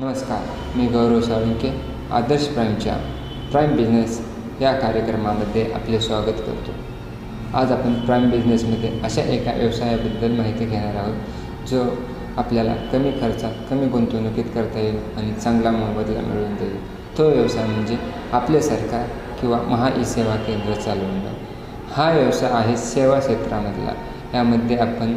नमस्कार मी गौरव साळुंके आदर्श प्राईमच्या प्राईम बिझनेस या कार्यक्रमामध्ये आपले स्वागत करतो. आज आपण प्राईम बिझनेसमध्ये अशा एका व्यवसायाबद्दल माहिती घेणार आहोत जो आपल्याला कमी खर्चात कमी गुंतवणुकीत करता येईल आणि चांगला मोबदला मिळवून देईल. तो व्यवसाय म्हणजे आपले सरकार किंवा महा ई सेवा केंद्र चालवणं. हा व्यवसाय आहे सेवा क्षेत्रामधला. यामध्ये आपण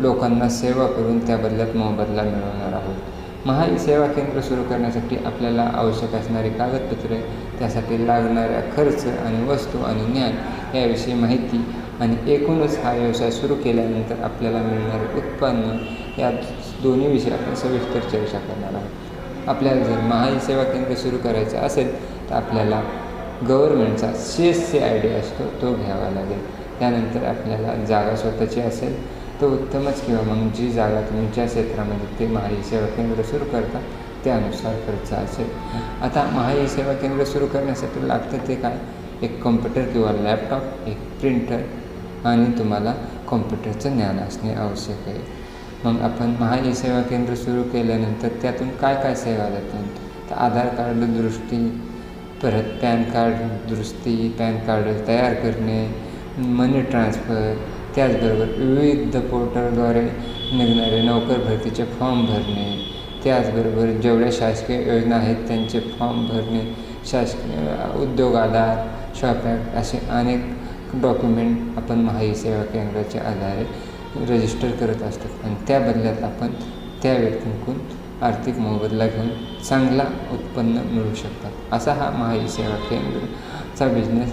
लोकांना सेवा करून त्या बदल्यात मोबदला मिळवणार आहोत. महा ई सेवा केंद्र सुरू करण्यासाठी आपल्याला आवश्यक असणारी कागदपत्रे त्यासाठी लागणाऱ्या खर्च आणि वस्तू आणि ज्ञान याविषयी माहिती आणि एकूणच हा व्यवसाय सुरू केल्यानंतर आपल्याला मिळणारे उत्पन्न या दोन्हीविषयी आपण सविस्तर चर्चा करणार आहोत. आपल्याला जर महा ई सेवा केंद्र सुरू करायचं असेल तर आपल्याला गव्हर्मेंटचा C S C I D असतो तो घ्यावा लागेल. त्यानंतर आपल्याला जागा स्वतःची असेल तर उत्तमच किंवा मग जी जागा तुम्ही ज्या क्षेत्रामध्ये ते महाई सेवा केंद्र सुरू करता त्यानुसार खर्च असेल. आता महा ई सेवा केंद्र सुरू करण्यासाठी लागतं ते काय? एक कॉम्प्युटर किंवा लॅपटॉप एक प्रिंटर आणि तुम्हाला कॉम्प्युटरचं ज्ञान असणे आवश्यक आहे. मग आपण महा ई सेवा केंद्र सुरू केल्यानंतर त्यातून काय काय सेवा देतात तर आधार कार्ड दुरुस्ती परत पॅन कार्ड दुरुस्ती पॅन कार्ड तयार करणे मनी ट्रान्सफर त्याचबरोबर विविध पोर्टलद्वारे निघणारे नोकर भरतीचे फॉर्म भरणे त्याचबरोबर जेवढ्या शासकीय योजना आहेत त्यांचे फॉर्म भरणे शासकीय उद्योग आधार शॉप ॲक्ट असे अनेक डॉक्युमेंट आपण महाई सेवा केंद्राच्या आधारे रजिस्टर करत असतो. आणि त्या बदल्यात आपण त्या व्यक्तींकडून आर्थिक मोबदला घेऊन चांगला उत्पन्न मिळू शकतात असा हा महाई सेवा केंद्रचा बिझनेस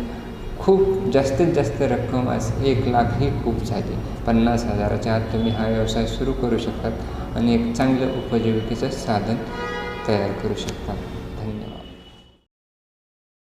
खूप जास्तीत जास्त रक्कम आज एक लाख ही खूप झाली. पन्नास हजाराच्या आत तुम्ही हा व्यवसाय सुरू करू शकतात आणि एक चांगलं उपजीविकेचं साधन तयार करू शकता. धन्यवाद.